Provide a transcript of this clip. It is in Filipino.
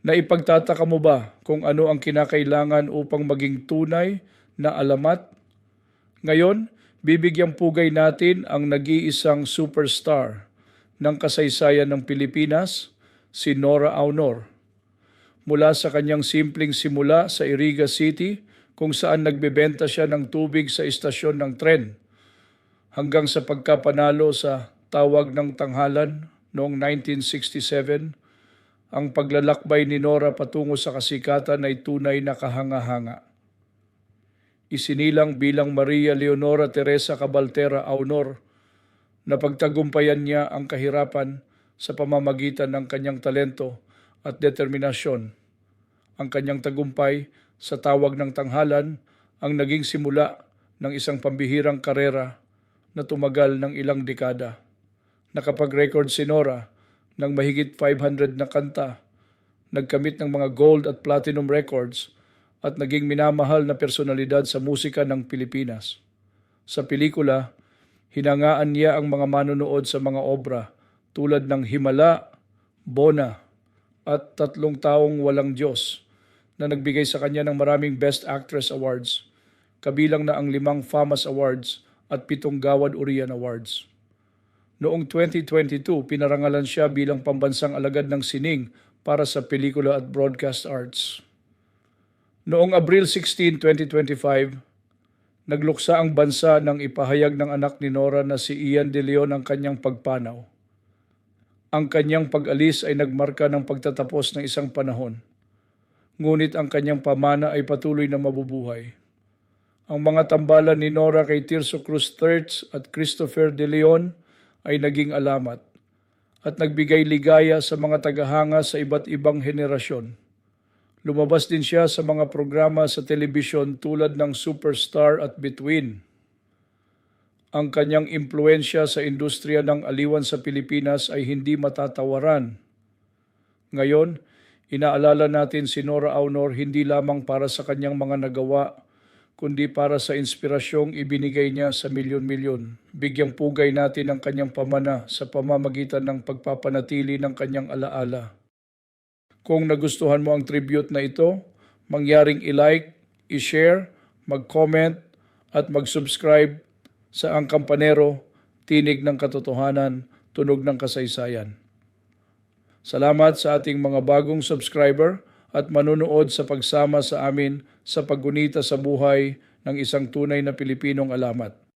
Na ipagtataka mo ba kung ano ang kinakailangan upang maging tunay na alamat? Ngayon, bibigyang pugay natin ang nag-iisang superstar ng kasaysayan ng Pilipinas, si Nora Aunor. Mula sa kanyang simpleng simula sa Iriga City, kung saan nagbebenta siya ng tubig sa istasyon ng tren, hanggang sa pagkapanalo sa tawag ng tanghalan noong 1967, ang paglalakbay ni Nora patungo sa kasikatan ay tunay na kahanga-hanga. Isinilang bilang Maria Leonora Teresa Cabaltera Aunor na pagtagumpayan niya ang kahirapan sa pamamagitan ng kanyang talento at determinasyon. Ang kanyang tagumpay sa tawag ng tanghalan ang naging simula ng isang pambihirang karera na tumagal ng ilang dekada. Nakapag-record si Nora ng mahigit 500 na kanta, nagkamit ng mga gold at platinum records at naging minamahal na personalidad sa musika ng Pilipinas. Sa pelikula, hinangaan niya ang mga manonood sa mga obra tulad ng Himala, Bona at Tatlong Taong Walang Diyos na nagbigay sa kanya ng maraming Best Actress Awards, kabilang na ang limang FAMAS Awards at pitong Gawad Urian Awards. Noong 2022, pinarangalan siya bilang pambansang alagad ng sining para sa pelikula at broadcast arts. Noong Abril 16, 2025, nagluksa ang bansa ng ipahayag ng anak ni Nora na si Ian De Leon ang kanyang pagpanaw. Ang kanyang pag-alis ay nagmarka ng pagtatapos ng isang panahon. Ngunit ang kanyang pamana ay patuloy na mabubuhay. Ang mga tambalan ni Nora kay Tirso Cruz Thirds at Christopher De Leon ay naging alamat at nagbigay ligaya sa mga tagahanga sa iba't ibang henerasyon. Lumabas din siya sa mga programa sa telebisyon tulad ng Superstar at Between. Ang kanyang impluensya sa industriya ng aliwan sa Pilipinas ay hindi matatawaran. Ngayon, inaalala natin si Nora Aunor hindi lamang para sa kanyang mga nagawa, kundi para sa inspirasyong ibinigay niya sa milyon-milyon. Bigyang pugay natin ang kanyang pamana sa pamamagitan ng pagpapanatili ng kanyang alaala. Kung nagustuhan mo ang tribute na ito, mangyaring i-like, i-share, mag-comment at mag-subscribe sa Ang Kampanero, Tinig ng Katotohanan, Tunog ng Kasaysayan. Salamat sa ating mga bagong subscriber at manunood sa pagsama sa amin sa paggunita sa buhay ng isang tunay na Pilipinong alamat.